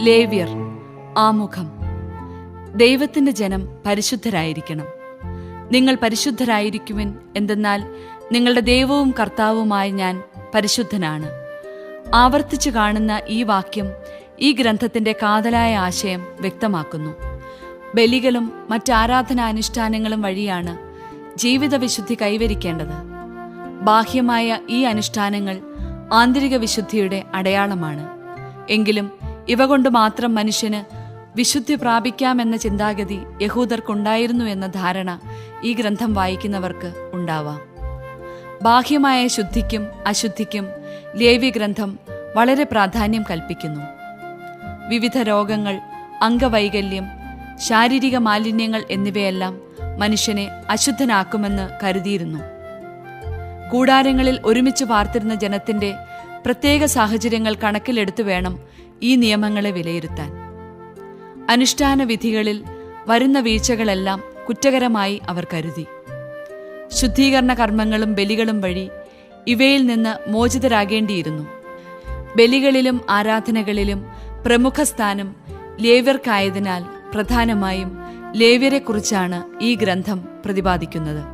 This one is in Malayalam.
ലേവ്യർ ആമുഖം. ദൈവത്തിന്റെ ജനം പരിശുദ്ധരായിരിക്കണം. നിങ്ങൾ പരിശുദ്ധരായിരിക്കുവിൻ എന്തെന്നാൽ നിങ്ങളുടെ ദൈവവും കർത്താവുമായ ഞാൻ പരിശുദ്ധനാണ്. ആവർത്തിച്ചു കാണുന്ന ഈ വാക്യം ഈ ഗ്രന്ഥത്തിന്റെ കാതലായ ആശയം വ്യക്തമാക്കുന്നു. ബലികളും മറ്റാരാധനാനുഷ്ഠാനങ്ങളും വഴിയാണ് ജീവിതവിശുദ്ധി കൈവരിക്കേണ്ടത്. ബാഹ്യമായ ഈ അനുഷ്ഠാനങ്ങൾ ആന്തരിക വിശുദ്ധിയുടെ അടയാളമാണ്. എങ്കിലും ഇവ കൊണ്ട് മാത്രം മനുഷ്യന് വിശുദ്ധി പ്രാപിക്കാമെന്ന ചിന്താഗതി യഹൂദർക്കുണ്ടായിരുന്നു എന്ന ധാരണ ഈ ഗ്രന്ഥം വായിക്കുന്നവർക്ക് ഉണ്ടാവാം. ബാഹ്യമായ ശുദ്ധിക്കും അശുദ്ധിക്കും ലേവി ഗ്രന്ഥം വളരെ പ്രാധാന്യം കൽപ്പിക്കുന്നു. വിവിധ രോഗങ്ങൾ അംഗവൈകല്യം ശാരീരിക മാലിന്യങ്ങൾ എന്നിവയെല്ലാം മനുഷ്യനെ അശുദ്ധനാക്കുമെന്ന് കരുതിയിരുന്നു. കൂടാരങ്ങളിൽ ഒരുമിച്ച് പാർത്തിരുന്ന ജനത്തിന്റെ പ്രത്യേക സാഹചര്യങ്ങൾ കണക്കിലെടുത്തു വേണം ഈ നിയമങ്ങളെ വിലയിരുത്താൻ. അനുഷ്ഠാന വിധികളിൽ വരുന്ന വീഴ്ചകളെല്ലാം കുറ്റകരമായി അവർ കരുതി. ശുദ്ധീകരണ കർമ്മങ്ങളും ബലികളും വഴി ഇവയിൽ നിന്ന് മോചിതരാകേണ്ടിയിരുന്നു. ബലികളിലും ആരാധനകളിലും പ്രമുഖ സ്ഥാനം ലേവ്യർക്കായതിനാൽ പ്രധാനമായും ലേവ്യരെക്കുറിച്ചാണ് ഈ ഗ്രന്ഥം പ്രതിപാദിക്കുന്നത്.